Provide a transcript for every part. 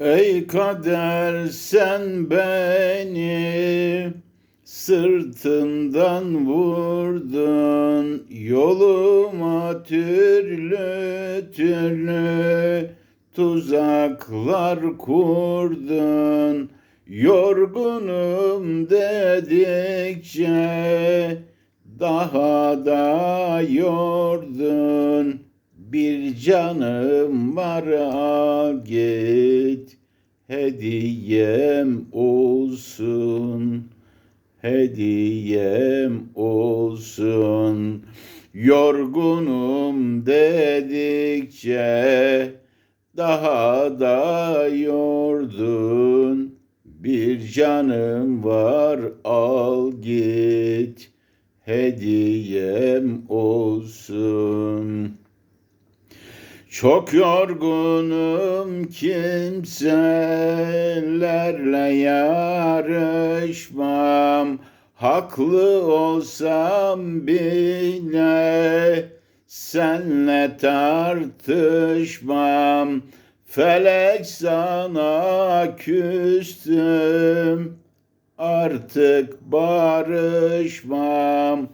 Ey kader sen beni sırtından vurdun yoluma türlü türlü tuzaklar kurdun. Yorgunum dedikçe daha da yordun bir canım var al git. Hediyem olsun hediyem olsun. Yorgunum dedikçe daha da yordun. Bir canım var al git. Hediyem olsun çok yorgunum kimselerle yarışmam. Haklı olsam bile senle tartışmam. Felek sana küstüm artık barışmam.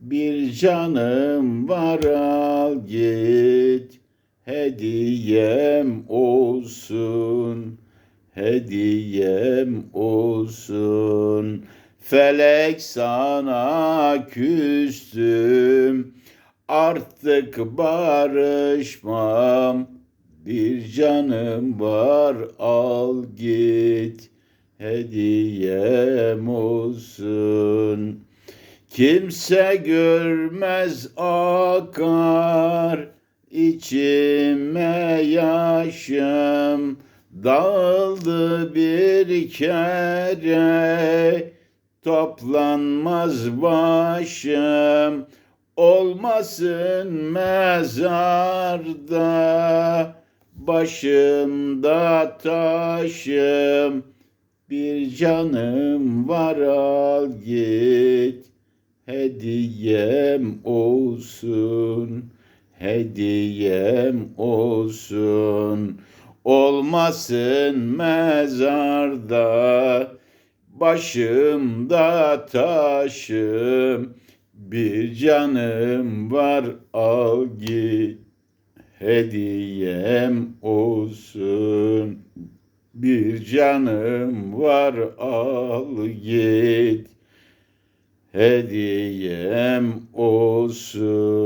Bir canım var al git hediyem olsun hediyem olsun. Felek sana küstüm artık barışmam. Bir canım var al git. Hediyem olsun. Kimse görmez akar İçime yaşım dağıldı bir kere. Toplanmaz başım olmasın mezarda. Başımda taşım bir canım var al git. Hediyem olsun hediyem olsun. Olmasın mezarda başımda taşım. Bir canım var al git. Hediyem olsun. Bir canım var al git. Hediyem olsun